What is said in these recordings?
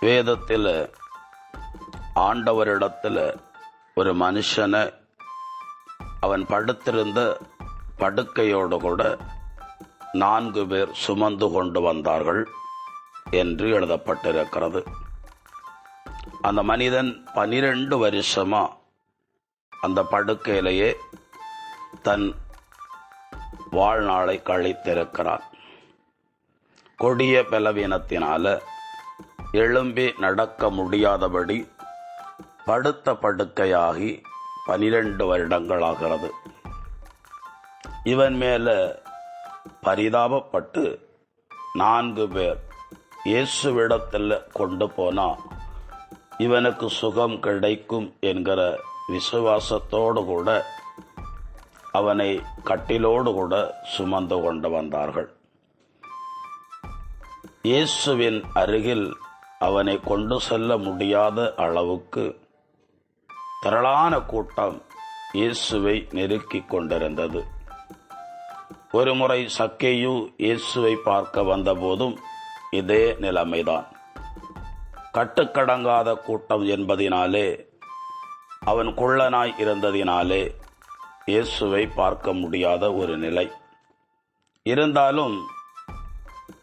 வேதத்தில் ஆண்டவரிடத்தில் ஒரு மனுஷனை அவன் படுத்திருந்த படுக்கையோடு கூட நான்கு பேர் சுமந்து கொண்டு வந்தார்கள் என்று எழுதப்பட்டிருக்கிறது. அந்த மனிதன் பனிரெண்டு வருஷமா அந்த படுக்கையிலேயே தன் வாழ்நாளை கழித்திருக்கிறான். கொடிய பலவீனத்தினால எழும்பி நடக்க முடியாதபடி படுத்த படுக்கையாகி பனிரெண்டு வருடங்களாகிறது. இவன் மேலே பரிதாபப்பட்டு நான்கு பேர் இயேசுவிடத்தில் கொண்டு போனா இவனுக்கு சுகம் கிடைக்கும் என்கிற விசுவாசத்தோடு கூட அவனை கட்டிலோடு கூட சுமந்து கொண்டு வந்தார்கள். இயேசுவின் அருகில் அவனை கொண்டு செல்ல முடியாத அளவுக்கு திரளான கூட்டம் இயேசுவை நெருக்கிக் கொண்டிருந்தது. ஒருமுறை சக்கேயு இயேசுவை பார்க்க வந்தபோதும் இதே நிலைமைதான். கட்டுக்கடங்காத கூட்டம் என்பதினாலே அவன் குள்ளனாய் இருந்ததினாலே இயேசுவை பார்க்க முடியாத ஒரு நிலை. இருந்தாலும்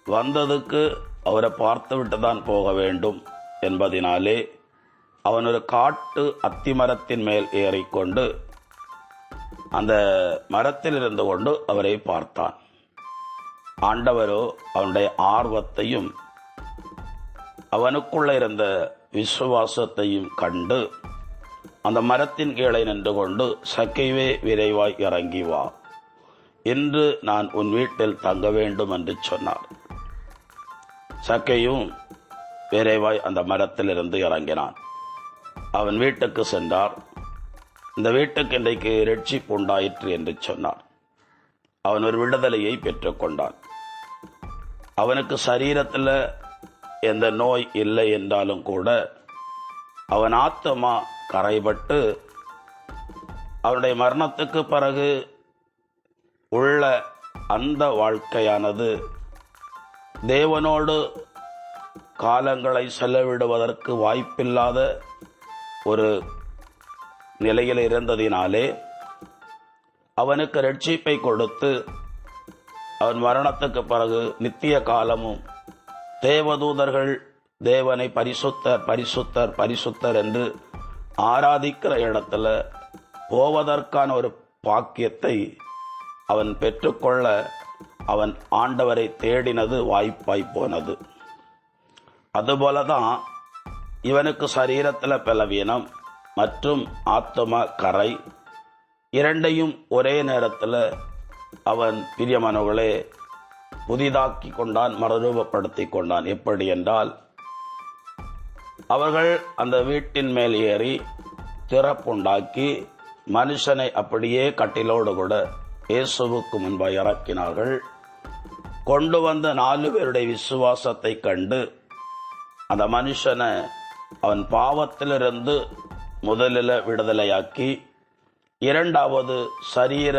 வந்ததுக்கு அவரை பார்த்துவிட்டு தான் போக வேண்டும் என்பதினாலே அவன் ஒரு காட்டு அத்திமரத்தின் மேல் ஏறிக்கொண்டு அந்த மரத்தில் இருந்து கொண்டு அவரை பார்த்தான். ஆண்டவரோ அவனுடைய ஆர்வத்தையும் அவனுக்குள்ள இருந்த விசுவாசத்தையும் கண்டு அந்த மரத்தின் கீழே நின்று கொண்டு சக்கைவே விரைவாய் இறங்கி வா. இன்று நான் உன் வீட்டில் தங்க வேண்டும் என்று சொன்னார். சக்கையும் விரைவாய் அந்த மரத்திலிருந்து இறங்கினான். அவன் வீட்டுக்கு சென்றார். இந்த வீட்டுக்கு இன்றைக்கு ரட்சிப்பு உண்டாயிற்று என்று சொன்னார் அவன் ஒரு விடுதலையை பெற்றுக்கொண்டான் அவனுக்கு சரீரத்தில் எந்த நோய் இல்லை என்றாலும் கூட அவன் ஆத்மா கரைபட்டு அவனுடைய மரணத்துக்கு பிறகு உள்ள அந்த வாழ்க்கையானது தேவனோடு காலங்களை செலவிடுவதற்கு வாய்ப்பில்லாத ஒரு நிலையில் இருந்ததினாலே அவனுக்கு ரட்சிப்பை கொடுத்து அவன் மரணத்துக்கு பிறகு நித்திய காலமும் தேவதூதர்கள் தேவனை பரிசுத்தர் பரிசுத்தர் பரிசுத்தர் என்று ஆராதிக்கிற இடத்துல போவதற்கான ஒரு பாக்கியத்தை அவன் பெற்றுக்கொள்ள அவன் ஆண்டவரை தேடினது வாய்ப்பாய் போனது. அதுபோலதான் இவனுக்கு சரீரத்தில் பலவீனம் மற்றும் ஆத்மா கரை இரண்டையும் ஒரே நேரத்தில் அவன் பிரியமானவர்களே புதிதாக்கி கொண்டான் மறுரூபப்படுத்தி கொண்டான். எப்படி என்றால் அவர்கள் அந்த வீட்டின் மேல் ஏறி திறப்புண்டாக்கி மனுஷனை அப்படியே கட்டிலோடு கூட இயேசுவுக்கு முன்பாக இறக்கினார்கள். கொண்டு வந்த நாலு பேருடைய விசுவாசத்தை கண்டு அந்த மனுஷனை அவன் பாவத்திலிருந்து முதலில் விடுதலையாக்கி இரண்டாவது சரீர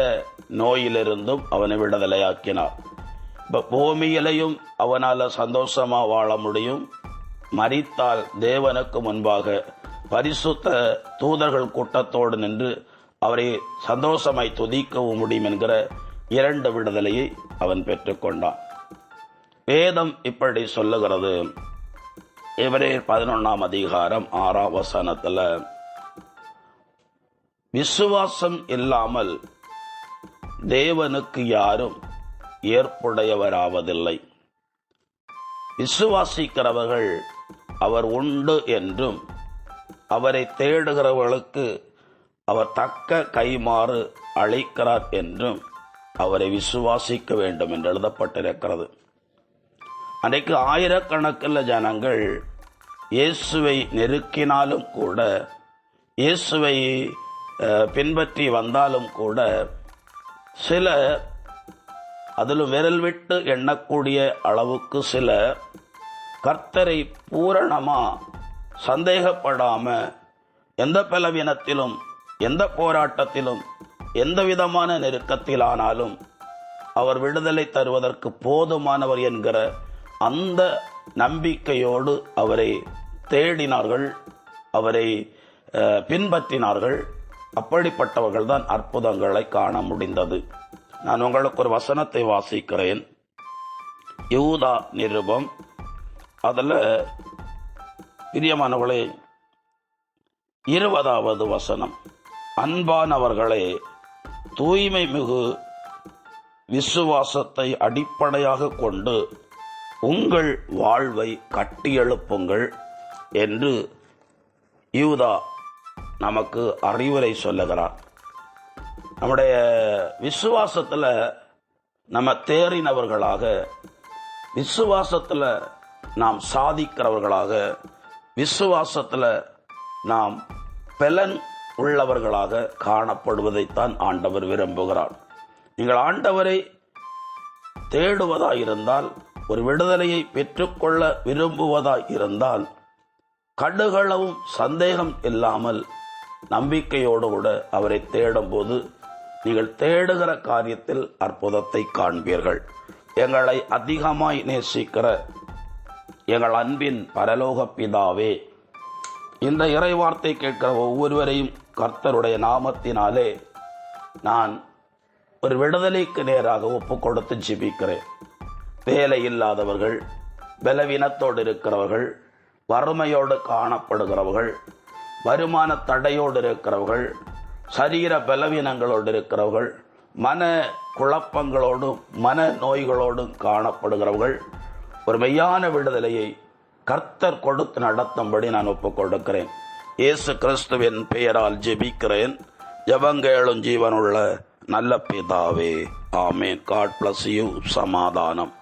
நோயிலிருந்தும் அவனை விடுதலையாக்கினார். இப்போ பூமியிலையும் அவனால் சந்தோஷமாக வாழ முடியும். மறித்தால் தேவனுக்கு முன்பாக பரிசுத்த தூதர்கள் கூட்டத்தோடு நின்று அவரை சந்தோஷமாய் துதிக்கவும் முடியும் என்கிற இரண்டு விடுதலையை அவன் பெற்றுக்கொண்டான். வேதம் இப்படி சொல்லுகிறது. இவரே பதினொன்றாம் அதிகாரம் ஆறாம் வசனத்தில் விசுவாசம் இல்லாமல் தேவனுக்கு யாரும் ஏற்புடையவராவதில்லை. விசுவாசிக்கிறவர்கள் அவர் உண்டு என்றும் அவரை தேடுகிறவர்களுக்கு அவர் தக்க கைமாறு அளிக்கிறார் என்றும் அவரை விசுவாசிக்க வேண்டும் என்று எழுதப்பட்டிருக்கிறது. அன்றைக்கு ஆயிரக்கணக்கில் ஜனங்கள் இயேசுவை நெருக்கினாலும் கூட இயேசுவை அஹ், பின்பற்றி வந்தாலும் கூட சில அதில் விரல் விட்டு எண்ணக்கூடிய அளவுக்கு சில கர்த்தரை பூரணமா சந்தேகப்படாம எந்த பலவீனத்திலும் எந்த போராட்டத்திலும் எந்த விதமான நெருக்கத்திலானாலும் அவர் விடுதலை தருவதற்கு போதுமானவர் என்கிற அந்த நம்பிக்கையோடு அவரை தேடினார்கள் அவரை பின்பற்றினார்கள். அப்படிப்பட்டவர்கள் தான் அற்புதங்களை காண முடிந்தது. நான் உங்களுக்கு ஒரு வசனத்தை வாசிக்கிறேன். யூதா நிருபம். அதில் பிரியமானவர்களே இருபதாவது வசனம். அன்பானவர்களே தூய்மை மிகு விசுவாசத்தை அடிப்படையாக கொண்டு உங்கள் வாழ்வை கட்டியெழுப்புங்கள் என்று யூதா நமக்கு அறிவுரை சொல்லுகிறார். நம்முடைய விசுவாசத்தில் நம்ம தேறினவர்களாக விசுவாசத்தில் நாம் சாதிக்கிறவர்களாக விசுவாசத்தில் நாம் பலன் உள்ளவர்களாக காணப்படுவதைத்தான் ஆண்டவர் விரும்புகிறார். நீங்கள் ஆண்டவரை தேடுவதாயிருந்தால் ஒரு விடுதலையை பெற்றுக்கொள்ள விரும்புவதாய் இருந்தால் கடுகளவும் சந்தேகம் இல்லாமல் நம்பிக்கையோடு கூட அவரை தேடும்போது நீங்கள் தேடுகிற காரியத்தில் அற்புதத்தை காண்பீர்கள். எங்களை அதிகமாய் நேசிக்கிற எங்கள் அன்பின் பரலோக பிதாவே இந்த இறைவார்த்தை கேட்கிற ஒவ்வொருவரையும் கர்த்தருடைய நாமத்தினாலே நான் ஒரு விடுதலைக்கு நேராக ஒப்பு கொடுத்து ஜிபிக்கிறேன். வேலை இல்லாதவர்கள் பலவீனத்தோடு இருக்கிறவர்கள் வறுமையோடு காணப்படுகிறவர்கள் வருமான தடையோடு இருக்கிறவர்கள் சரீர பலவீனங்களோடு இருக்கிறவர்கள் மன குழப்பங்களோடும் மன நோய்களோடும் காணப்படுகிறவர்கள் ஒரு மெய்யான விடுதலையை கர்த்தர் கொடுத்து நடத்தும்படி நான் ஒப்புக்கொடுக்கிறேன். இயேசு கிறிஸ்துவின் பெயரால் ஜெபிக்கிறேன். ஜபங்கேளும் ஜீவனுள்ள நல்ல பிதாவே. ஆமேன். காட் பிளஸ் யூ சமாதானம்.